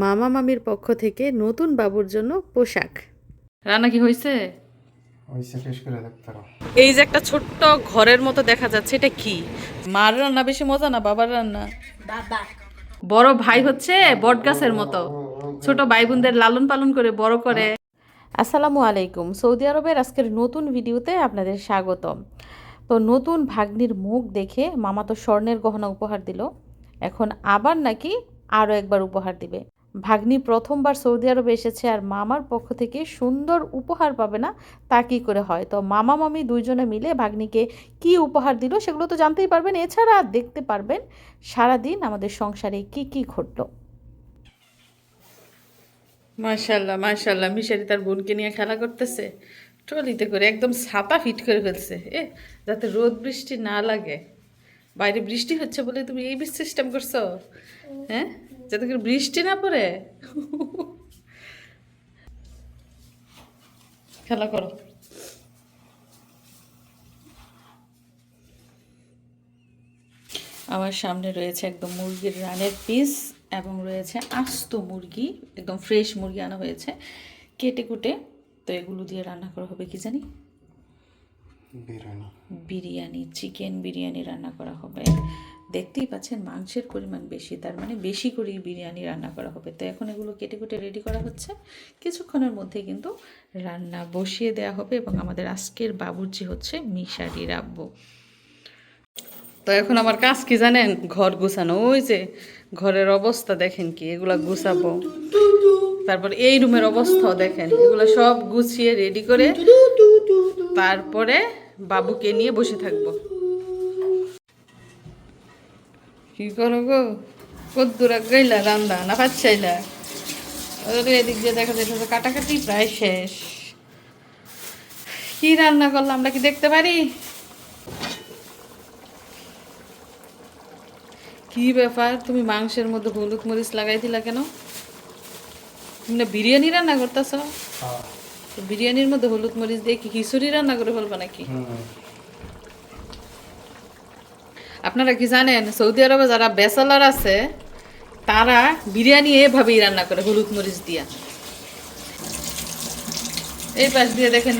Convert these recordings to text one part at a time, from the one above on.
মামা মামির পক্ষ থেকে নতুন বাবুর জন্য পোশাক। রান্না কি হয়েছে? এই যে একটা ছোট্ট ঘরের মতো দেখা যাচ্ছে এটা কি? মার রান্না বেশি মজা না বাবার রান্না? বড় ভাই হচ্ছে বট গাছের মতো। ছোট ভাই বোনদের লালন পালন করে বড় করে। আসসালামু আলাইকুম। সৌদি আরবের আজকের নতুন ভিডিওতে আপনাদের স্বাগতম। তো নতুন ভাগ্নির মুখ দেখে মামা তো স্বর্ণের গহনা উপহার দিল। এখন আবার নাকি আরও একবার উপহার দিবে। ভাগ্নি প্রথমবার সৌদি আরবে এসেছে আর মামার পক্ষ থেকে সুন্দর উপহার পাবে না, তা কী করে হয়? তো মামা, মামি দুইজনে মিলে ভাগ্নিকে কি উপহার দিল সেগুলো তো জানতেই পারবেন। এছাড়া দেখতে পারবেন সারাদিন আমাদের সংসারে কি কি ঘটলো। মাশাল্লাহ মাশাল্লাহ মিশারি তার বোনকে নিয়ে খেলা করতেছে, ট্রলিতে করে একদম ছাতা ফিট করে ফেলছে, এ, যাতে রোদ বৃষ্টি না লাগে। বাইরে বৃষ্টি হচ্ছে বলে তুমি এই সিস্টেম করছ হ্যাঁ? যাতে করে বৃষ্টি না পড়ে। খেলা করো। আমার সামনে রয়েছে একদম মুরগির রানের পিস এবং রয়েছে আস্ত মুরগি একদম ফ্রেশ মুরগি আনা হয়েছে। কেটে কুটে তো এগুলো দিয়ে রান্না করা হবে কি জানি? বিরিয়ানি। বিরিয়ানি চিকেন বিরিয়ানি রান্না করা হবে। দেখতেই পাচ্ছেন মাংসের পরিমাণ বেশি, তার মানে বেশি করেই বিরিয়ানি রান্না করা হবে। তো এখন এগুলো কেটে কুটে রেডি করা হচ্ছে। কিছুক্ষণের মধ্যে কিন্তু রান্না বসিয়ে দেওয়া হবে এবং আমাদের আজকের বাবুর্চি হচ্ছে মিশারি রাব্বু। তো এখন আমার কাজ কি জানেন? ঘর গুছানো। ওই যে ঘরের অবস্থা দেখেন কি, এগুলা গুছাবো। তারপর এই রুমের অবস্থাও দেখেন, এগুলো সব গুছিয়ে রেডি করে তারপরে বাবুকে নিয়ে বসে থাকব। কি করো গো? কদ্দুরা গইলা রান্দা না পাচ্ছাইলা এদিক দিয়ে দেখা যাচ্ছে কাটাকাটি প্রায় শেষ। কি রান্না করলাম আমরা কি দেখতে পারি? কি ব্যাপার তুমি মাংসের মধ্যে হলুদ মরিচ লাগাই দিলা কেন? তুমি না বিরিয়ানি রান্না করতেছ? তো বিরিয়ানির মধ্যে হলুদ মরিচ দিয়ে কি খিচুড়ি রান্না করে ফেলবা নাকি? আপনারা কি জানেন সৌদি আরবে যারা বেসালার আছে তারা বিরিয়ানি এভাবেই রান্না করে হলুদ মরিচ দিয়া। এই পাশ দিয়ে দেখেন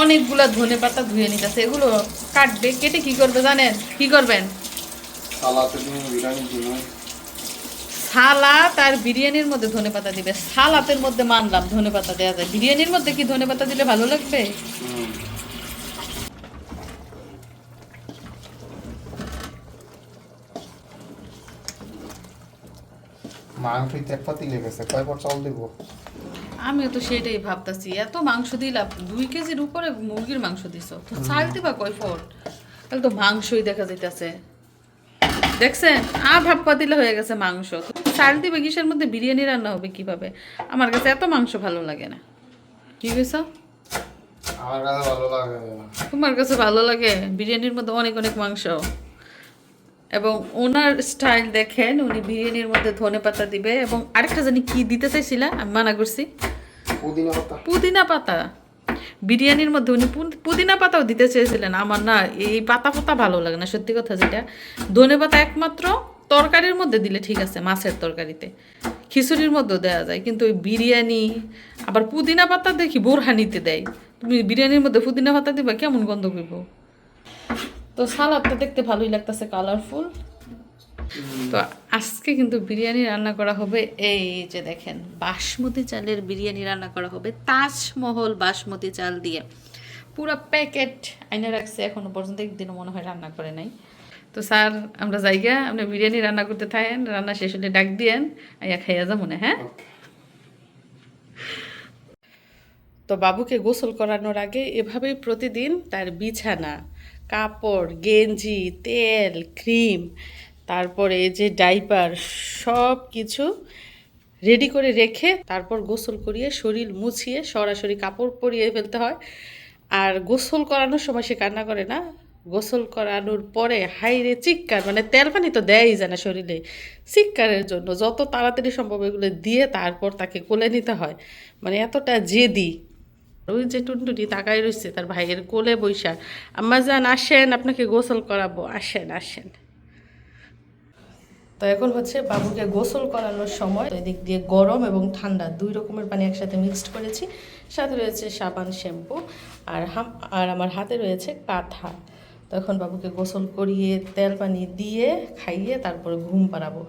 অনেকগুলা ধনে পাতা ধুয়ে নিতেছে এগুলো কাটবে কেটে কি করবে জানেন? কি করবেন? সালাতে সালাদ আর বিরিয়ানির মধ্যে ধনে পাতা দিবে। সালাতের মধ্যে মানলাম ধনে পাতা দেওয়া যায়। বিরিয়ানির মধ্যে কি ধনে পাতা দিলে ভালো লাগবে? মাংস লেগেছে চাল দেবো? আমিও তো সেটাই ভাবতাছি এত মাংস দিলাম দুই কেজির উপরে মুরগির মাংস দিছ তো চাল দিবা কয় ফোট তাহলে তো মাংসই দেখা যাইতেছে। দেখছেন আ ভাপ্পা দিলে হয়ে গেছে মাংস চাল দিবে কিসের মধ্যে বিরিয়ানি রান্না হবে কীভাবে? আমার কাছে এত মাংস ভালো লাগে না। কি কইছ? আমার কাছে ভালো লাগে তোমার কাছে ভালো লাগে? বিরিয়ানির মধ্যে অনেক অনেক মাংস। এবং ওনার স্টাইল দেখেন উনি বিরিয়ানির মধ্যে ধনে পাতা দিবে এবং আরেকটা জানি কি দিতে চাইছিলা? আমি মানা করছি। পুদিনা পাতা। পুদিনা পাতা। বিরিয়ানির মধ্যে উনি পুদিনা পাতাও দিতে চেয়েছিলেন। আমার না এই পাতা পাতা ভালো লাগে না সত্যি কথা যেটা। ধনে পাতা একমাত্র তরকারির মধ্যে দিলে ঠিক আছে মাছের তরকারিতে। খিচুড়ির মধ্যেও দেওয়া যায় কিন্তু ওই বিরিয়ানি আবার পুদিনা পাতা দেখি বোরহানিতে দেয়। তুমি বিরিয়ানির মধ্যে পুদিনা পাতা দিবা কেমন গন্ধ করব? তো সালাদটা দেখতে ভালোই লাগতেছে কালারফুল তো আজকে কিন্তু বিরিয়ানি রান্না করা হবে এই যে দেখেন বাসমতি চালের বিরিয়ানি রান্না করা হবে তাজমহল বাসমতি চাল দিয়ে। পুরো প্যাকেট আইনে রাখছে এখনও পর্যন্ত একদিনও মনে হয় রান্না করে নাই। তো স্যার আমরা যাইগা আপনি বিরিয়ানি রান্না করতে থাকেন রান্না শেষ হলে ডাক দিয়েন আইয়া খাইয়া যা মনে হ্যাঁ? তো বাবুকে গোসল করানোর আগে এভাবেই প্রতিদিন তার বিছানা কাপড়, গেঞ্জি, তেল, ক্রিম, তারপরে এই যে ডাইপার, সব কিছু রেডি করে রেখে তারপর গোসল করিয়ে, শরীর মুছিয়ে সরাসরি কাপড় পরিয়ে ফেলতে হয়। আর গোসল করানোর সময় সে কান্না করে না। গোসল করানোর পরে হাইরে চিৎকার মানে তেল পানি তো দেয়ই যায় না শরীরে। চিৎকারের জন্য যত তাড়াতাড়ি সম্ভব এগুলো দিয়ে তারপর তাকে কোলে নিতে হয়। মানে এতটা জেদি। ওই যে টুনটুনি তাকাই রয়েছে তার ভাইয়ের কোলে বৈশা আম্মা যান আসেন, আপনাকে গোসল করাবো। আসেন আসেন। তো এখন হচ্ছে বাবুকে গোসল করানোর সময় এদিক দিয়ে গরম এবং ঠান্ডা দুই রকমের পানি একসাথে মিক্সড করেছি। সাথে রয়েছে সাবান, শ্যাম্পু আর হাম, আর আমার হাতে রয়েছে কাঁথা। তো এখন বাবুকে গোসল করিয়ে তেল পানি দিয়ে খাইয়ে তারপরে ঘুম পাড়াবো।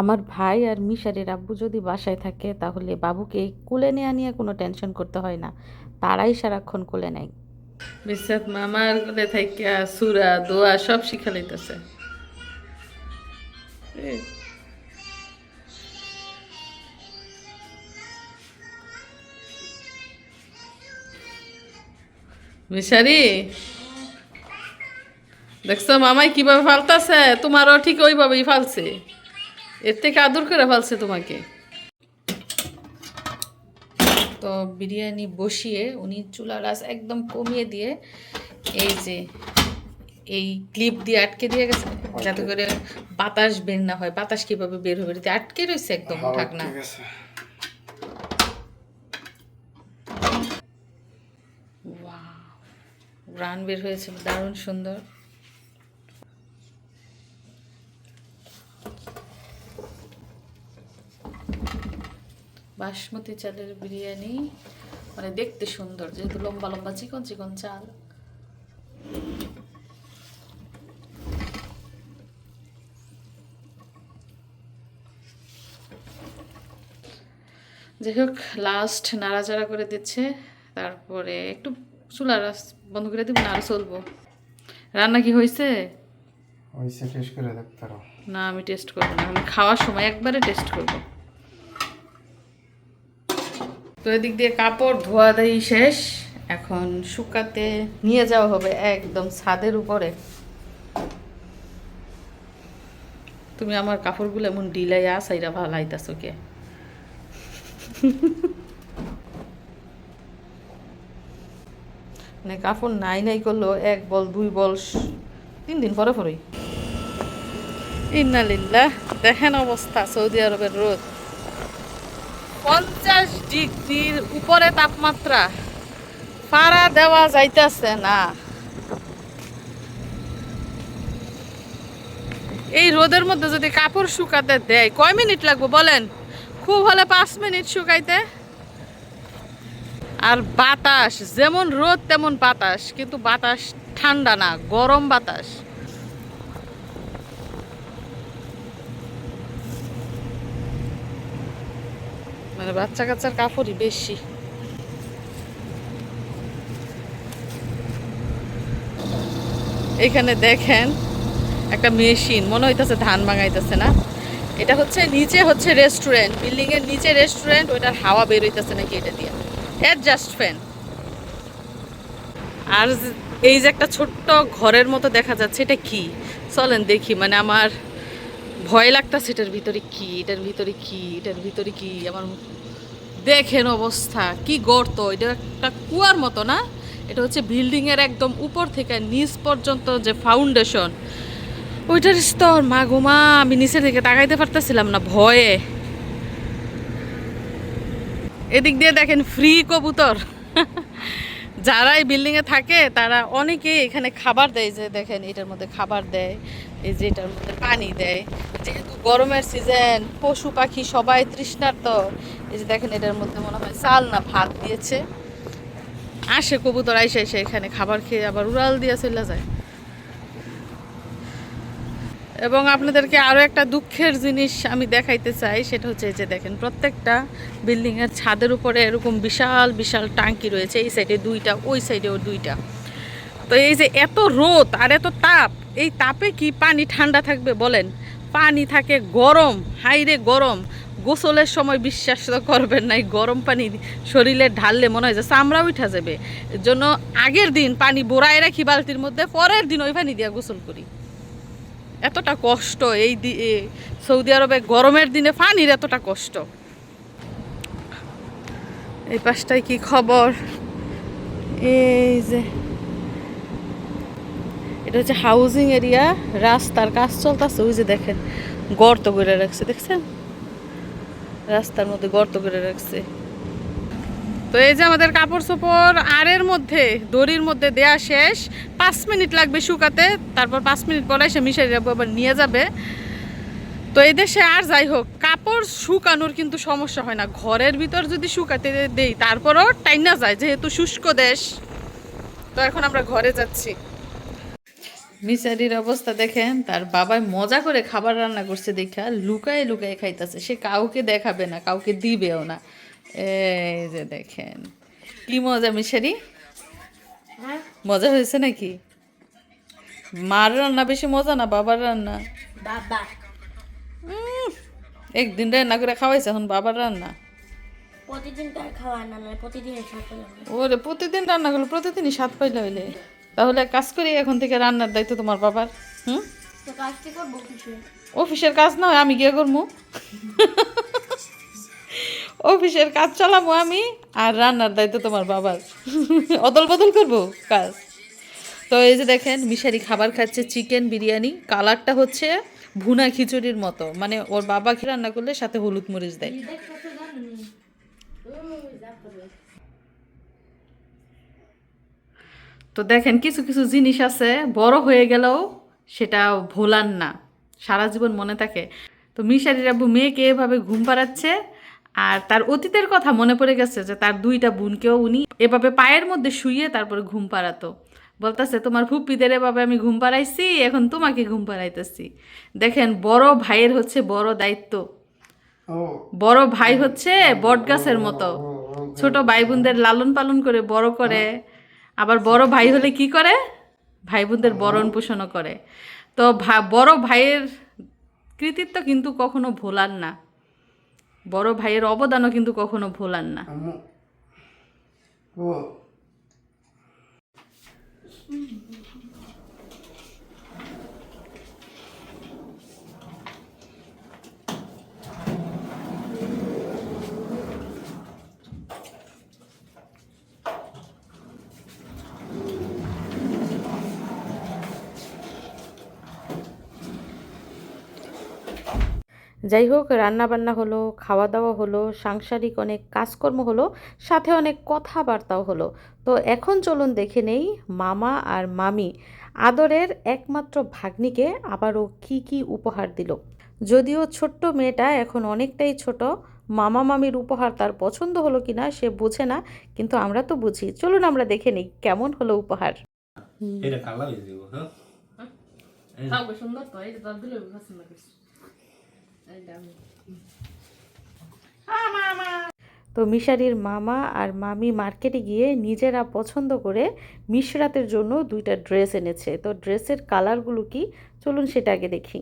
আমার ভাই আর মিশারের আব্বু যদি বাসায় থাকে তাহলে বাবুকে কোলে নেওয়া নিয়ে কোনো টেনশন করতে হয় না। তারাই সারাক্ষণ কোলে নেয়। বিশ্বনাথ মামার কোলে থাইকা সুরা দোয়া সব শিখা লইতেছে। মিশারি দেখছ মামাই কীভাবে ফালতাছে? তোমারও ঠিক ওইভাবেই ফালছে। এর থেকে আদর করে ফালছে তোমাকে। তো বিরিয়ানি বসিয়ে উনি চুলার আঁচ একদম কমিয়ে দিয়ে এই যে এই ক্লিপ দিয়ে আটকে দিয়ে গেছে। যাতে করে বাতাস বের না হয়। বাতাস কীভাবে বের হবে? আটকে রয়েছে একদম ঢাকনা। ঠিক রান বের হয়েছে দারুণ সুন্দর। বাসমতি চালের বিরিয়ানি। মানে দেখতে সুন্দর যেহেতু লম্বা লম্বা চিকন চিকন চাল। যাই হোক লাস্ট নাড়াচাড়া করে দিচ্ছে। তারপরে একটু চুলা বন্ধ করে দিব না আর চলবো। রান্না কি হয়েছে? ওইসে টেস্ট করে দেখতে না আমি টেস্ট করব না। আমি খাওয়ার সময় একবারে টেস্ট করব। তো এদিক দিয়ে কাপড় ধোয়া দেই শেষ। এখন শুকাতে নিয়ে যাওয়া হবে একদম ছাদের উপরে। তুমি আমার কাপড়গুলো এমন ডিলাই আসাইরা ভালো আইতাছো কে মানে কাপড় নাই নাই করল এক বল, দুই বল, তিন দিন পরে পরেই। ইন্নালিল্লাহ, দেখেন অবস্থা সৌদি আরবের রোদ। পঞ্চাশ ডিগ্রির উপরে তাপমাত্রা। পাড়া দেওয়া যাইতেছে না। এই রোদের মধ্যে যদি কাপড় শুকাতে দেয়, কয় মিনিট লাগবে বলেন? খুব হলে পাঁচ মিনিট শুকাইতে। আর বাতাস, যেমন রোদ তেমন বাতাস, কিন্তু বাতাস ঠান্ডা না, গরম বাতাস। মানে বাচ্চা কাচ্চার কাপড়ই বেশি। এখানে দেখেন একটা মেশিন, মনে হইতেছে ধান ভাঙাইতেছে না? এটা হচ্ছে নিচে হচ্ছে রেস্টুরেন্ট বিল্ডিং এর নিচে রেস্টুরেন্ট ওইটার হাওয়া বের হইতেছে নাকি এটা দিয়ে? অ্যাডজাস্ট ফ্যান আর এই যে একটা ছোট্ট ঘরের মতো দেখা যাচ্ছে, এটা কি? চলেন দেখি মানে আমার ভয় লাগতাছে, এটার ভিতরে কি? এটার ভিতরে কি? এটার ভিতরে কি? আমার দেখেন অবস্থা, কি গর্ত, এটা একটা কুয়ার মতো না? এটা হচ্ছে বিল্ডিংয়ের একদম উপর থেকে নিচ পর্যন্ত যে ফাউন্ডেশন। ওইটার স্তর, মা ঘুমা আমি নিচে থেকে তাকাইতে পারতেছিলাম না, ভয়ে। এদিক দিয়ে দেখেন ফ্রি কবুতর। যারা এই বিল্ডিং এ থাকে, তারা অনেকেই এখানে খাবার দেয় যে দেখেন এটার মধ্যে খাবার দেয়, এই যে এটার মধ্যে পানি দেয়। যেহেতু গরমের সিজন পশু পাখি সবাই তৃষ্ণার্ত। এই যে দেখেন এটার মধ্যে মনে হয় চাল না ভাত দিয়েছে। আসে কবুতর আইসে এসে এখানে খাবার খেয়ে আবার উড়াল দিয়ে চলে যায়। এবং আপনাদেরকে আরও একটা দুঃখের জিনিস আমি দেখাইতে চাই, সেটা হচ্ছে এই যে দেখেন, প্রত্যেকটা বিল্ডিংয়ের ছাদের উপরে এরকম বিশাল বিশাল টাঙ্কি রয়েছে, এই সাইডে দুইটা, ওই সাইডেও দুইটা। তো এই যে এত রোদ আর এত তাপ, এই তাপে কি পানি ঠান্ডা থাকবে বলেন? পানি থাকে গরম, হাইরে গরম। গোসলের সময় বিশ্বাস তো করবেন না, এই গরম পানি শরীরে ঢাললে মনে হয় যে চামড়া উঠা যাবে। জন্য আগের দিন পানি বোড়ায় রাখি বালতির মধ্যে, পরের দিন ওই পানি দিয়ে গোসল করি। এতটা কষ্ট এই সৌদি আরবে গরমের দিনে পানির এতটা কষ্ট। এই পাশটায় কি খবর? এই যে এটা হচ্ছে হাউজিং এরিয়া রাস্তার কাজ চলতেছে, ওই যে দেখেন, গর্ত করে রাখছে, দেখছেন? রাস্তার মধ্যে গর্ত করে রাখছে। তো এই যে আমাদের কাপড় চোপড় আরের মধ্যে, দড়ির মধ্যে দেয়া শেষ। পাঁচ মিনিট লাগবে শুকাতে, তারপর পাঁচ মিনিট পরে সে মিশাই যাব আবার নিয়ে যাবে। তো এই দেশে আর যাই হোক, কাপড় শুকানোর কিন্তু সমস্যা হয় না। ঘরের ভিতর যদি শুকাতে দেই, তারপরও টাইনা যায়, যেহেতু শুষ্ক দেশ। তো এখন আমরা ঘরে যাচ্ছি। মিসারির অবস্থা দেখেন, তার বাবাই মজা করে খাবার রান্না করছে দেখা, লুকায় লুকায় খাইতেছে। সে কাউকে দেখাবে না, কাউকে দিবেও না। এই যে দেখেন। কি মজা মিসারি মজা হয়েছে নাকি? মার রান্না বেশি মজা না বাবার রান্না? একদিন রান্না করে খাওয়াইছে এখন বাবার রান্না? প্রতিদিন খাওয়া না নয় প্রতিদিনের সাথে ওরে প্রতিদিন রান্না করলে প্রতিদিনই স্বাদ পাইলে হইলে। তাহলে কাজ করি এখন থেকে রান্নার দায়িত্ব তোমার বাবার হুম? অফিসের কাজ না হয় আমি গিয়ে করব অফিসের কাজ চালাবো আমি আর রান্নার দায়িত্ব তোমার বাবার। অদল বদল করব? কাজ তো এই যে দেখেন, মিশারি খাবার খাচ্ছে, চিকেন বিরিয়ানি, কালারটা হচ্ছে ভুনা খিচুড়ির মতো। মানে ওর বাবা কি রান্না করলে? সাথে হলুদ মরিচ দেয়। তো দেখেন, কিছু কিছু জিনিস আছে, বড় হয়ে গেলেও সেটা ভোলার না। সারা জীবন মনে থাকে। তো মিশারির আব্বু মেয়েকে এভাবে ঘুম পাড়াচ্ছে আর তার অতীতের কথা মনে পড়ে গেছে যে তার দুইটা বোনকেও উনি এভাবে পায়ের মধ্যে শুয়ে তারপরে ঘুম পাড়াতো। বলতেছে তোমার ফুপ্পিদের এভাবে আমি ঘুম পাড়াইছি এখন তোমাকে ঘুম পাড়াইতেছি। দেখেন বড় ভাইয়ের হচ্ছে বড় দায়িত্ব। বড় ভাই হচ্ছে বট গাছের মতো। ছোট ভাই বোনদের লালন পালন করে বড় করে। আবার বড় ভাই হলে কি করে? ভাই বোনদের বরণ পোষণও করে। তো বড় ভাইয়ের কৃতিত্ব কিন্তু কখনো ভোলার না। বড় ভাইয়ের অবদানও কিন্তু কখনো ভোলার না আম্মু ও যাই হোক রান্নাবান্না হলো খাওয়া দাওয়া হলো সাংসারিক অনেক কাজকর্ম হলো সাথে অনেক কথাবার্তাও হলো। তো এখন চলুন দেখে নেই মামা আর মামি আদরের একমাত্র ভাগ্নিকে আবারও কি কি উপহার দিল। যদিও ছোট্ট মেয়েটা এখন অনেকটাই ছোট মামা মামির উপহার তার পছন্দ হলো কিনা সে বোঝে না কিন্তু আমরা তো বুঝি। চলুন আমরা দেখে নিই কেমন হলো উপহার। এটা কালা হয়ে যাব হ্যাঁ? সুন্দর তো এটা তো দিলে পছন্দ করছি তো মিশারির মামা আর মামি মার্কেটে গিয়ে নিজেরা পছন্দ করে মিশরাতের জন্য দুইটা ড্রেস এনেছে। তো ড্রেসের কালারগুলো কি? চলুন সেটা আগে দেখি।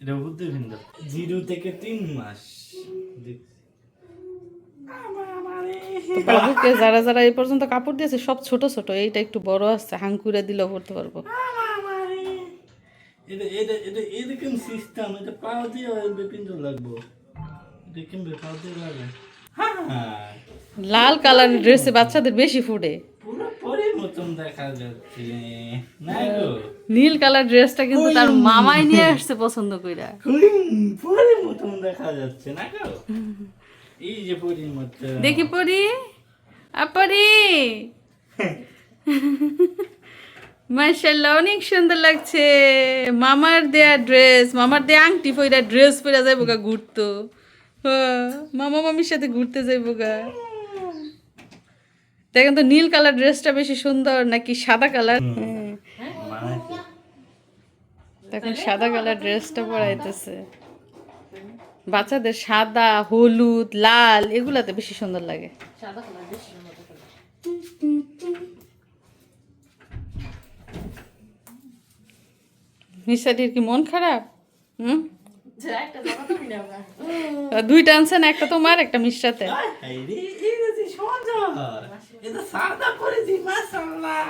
এটা বুদ্ধি ভিন্ন জিরো থেকে তিন মাস। বাবুকে যারা যারা এই পর্যন্ত কাপড় দিয়েছে সব ছোট ছোট এইটা একটু বড় আছে হাঙ্কুরে দিলেও পড়তে পারব। এটা এটা এটা এরকম সিস্টেম এটা দিয়ে লাগবো। এটা কিনবে পাও দিয়ে লাগে? হ্যাঁ। লাল কালারের ড্রেসে বাচ্চাদের বেশি ফুটে। পুরো পরে মতন দেখা যাচ্ছে। না গো। নীল কালার ড্রেসটা কিন্তু তার মামাই নিয়ে আসছে পছন্দ কইরা। মতন দেখা যাচ্ছে না গো। এই যে পরির মতো দেখি পরি। আপরি মাশাল্লাহ অনেক সুন্দর লাগছে। মামার দেয়া ড্রেস মামার দেয়া আংটি পইরা ড্রেস পরে যাইব গা ঘুরতো। হ্যাঁ, মামা মামির সাথে ঘুরতে যাইব গা দেখেন তো নীল কালার ড্রেসটা বেশি সুন্দর নাকি সাদা কালার? মানে দেখেন সাদা কালার ড্রেসটা পরাইতেছে। বাচ্চাদের সাদা হলুদ লাল এগুলাতে বেশি সুন্দর লাগে। মিসাটির কি মন খারাপ? হুম? দুইটা আনছেন একটা তোমার একটা মিশ্রাতে আরে এটা যে সুন্দর এটা সাদা পরেছি মাশাআল্লাহ।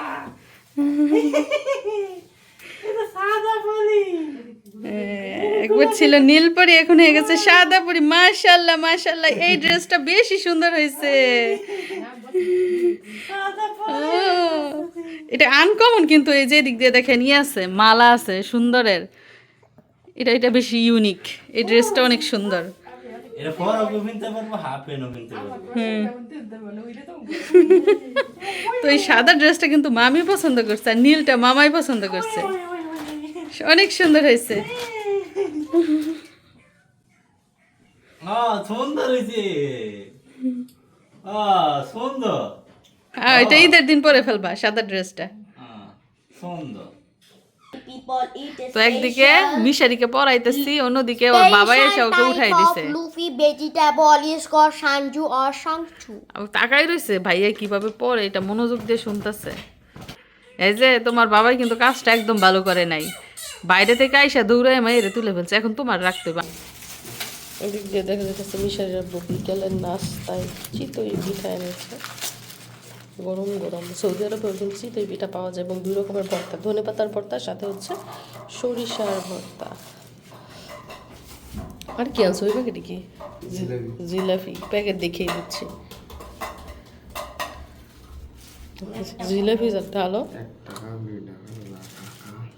এটা সাদা পরি একবার ছিল নীল পরি এখন হয়ে গেছে সাদা পরি। মাশাল্লাহ মাশাল্লাহ এই ড্রেসটা বেশি সুন্দর হয়েছে। ও, এটা আনকমন কিন্তু এই যে দিক দিয়ে দেখেন ইয়ে আছে মালা আছে সুন্দরের। এটা এটা বেশি ইউনিক এই ড্রেসটা অনেক সুন্দর। তো এই সাদা ড্রেসটা কিন্তু মামি পছন্দ করছে আর নীলটা মামাই পছন্দ করছে। অনেক সুন্দর হয়েছে। সুন্দর হয়েছে। সুন্দর। এটা ঈদের দিন পরে ফেলবা সাদা ড্রেসটা সুন্দর। তো একদিকে মিশারিকে পড়াইতেছি অন্যদিকে ওর বাবা এসে ওকে উঠাই দিছে। Luffy vegetable is called Sanju or Sangchu. তাকাই রইছে ভাইয়া কীভাবে পড়ে এটা মনোযোগ দিয়ে শুনতেছে। এই যে তোমার বাবাই কিন্তু কাজটা একদম ভালো করে নাই। বাইরে থেকে আইসা দৌড়ায় মাইরে তুলে ফেলছে এখন তোমার রাখতে হবে এদিক দিয়ে দেখা যাচ্ছে মিশারির বিকেলের নাস্তায় চিতই পিঠা এনেছে। গরম গরম সৌদি আরবে ওরকম এই পিঠা পাওয়া যায় এবং দুই রকমের ভর্তা। ধনে পাতার ভর্তার সাথে হচ্ছে সরিষার ভর্তা। আর কি আনছো ওই প্যাকেটে কি? জিলাপি। প্যাকেট দেখেই দিচ্ছি। জিলাপি যা ঢালো এক টাকা দুই টাকা লাখ টাকা বাজার হয়ে গেছে গাড়ি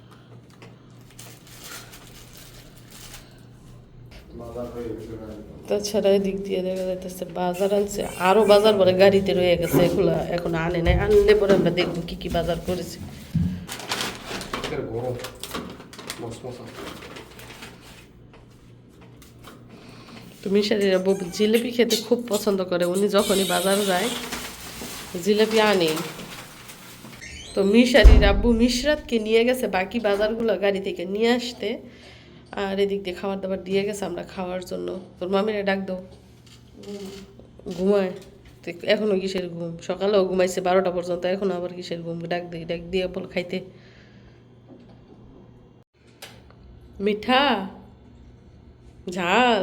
তাছাড়া এদিক দিয়ে দেখা যাইতেছে বাজার আনছে আরও বাজার পরে গাড়িতে রয়ে গেছে এগুলো এখন আনে নাই। আনলে পরে আমরা দেখব কি কি বাজার করেছে। তুমি শাড়িরা জিলিপি খেতে খুব পছন্দ করে উনি যখনই বাজার যায় জিলিপি আনে। তো মিশারির আব্বু মিশরাতকে নিয়ে গেছে বাকি বাজারগুলো গাড়ি থেকে নিয়ে আসতে। আর এদিক দিয়ে খাবার দাবার দিয়ে গেছে, আমরা খাওয়ার জন্য। তোর মামিরে ডাক দাও। ঘুমায়। তো এখনও কিসের ঘুম? সকালেও ঘুমাইছে বারোটা পর্যন্ত, এখনও আবার কিসের ঘুম? ডাক দিই ডাক দিয়ে বল খাইতে। মিঠা, ঝাল।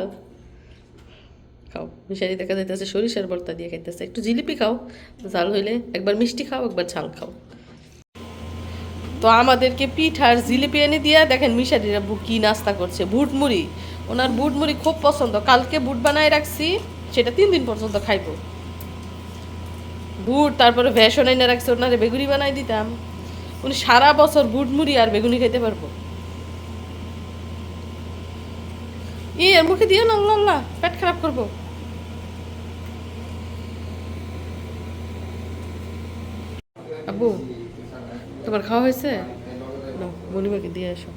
খাও। মিশারি দেখা যাইতেছে, সরিষার ভর্তা দিয়ে খাইতেছে। একটু জিলিপি খাও, ঝাল হইলে একবার মিষ্টি খাও, একবার ঝাল খাও। তো আমাদেরকে পিঠ আর জিলিপি এনে দিয়ে দেখেন মিশারিরা কি নাস্তা করছে বুটমুড়ি ওনার বুটমুড়ি খুব পছন্দ। কালকে বুট বানায় রাখছি, সেটা তিন দিন পর্যন্ত খাইবো। বুট, তারপরে ভ্যাসন এনে রাখছে, ওনারে বেগুনি বানাই দিতাম। উনি সারা বছর বুটমুড়ি আর বেগুনি খাইতে পারব। ই, এর মুখে দিও না আল্লাহ পেট খারাপ করব। আব্বু তোমার খাওয়া হয়েছে? না মনিমাকে দিয়ে আসো।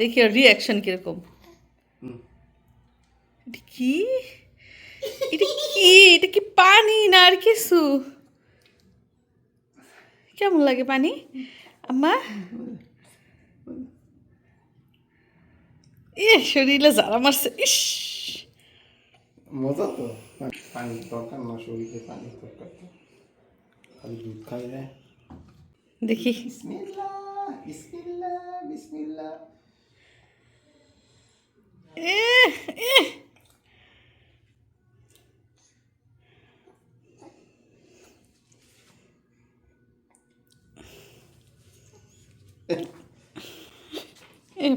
দেখি আর রিয়াকশন কীরকম। কি? এটা কি? এটা কি পানি না আর কিছু? কেমন লাগে পানি? আম্মা? এ, শরীরে যারা মারছে। ইস! মজা তো। পানি দরকার না শরীরে পানি দরকার তো। খালি দুধ খাই রে দেখি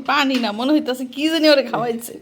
পানি না মনে হইতাছে কি জানি ওরে খাওয়াইছে।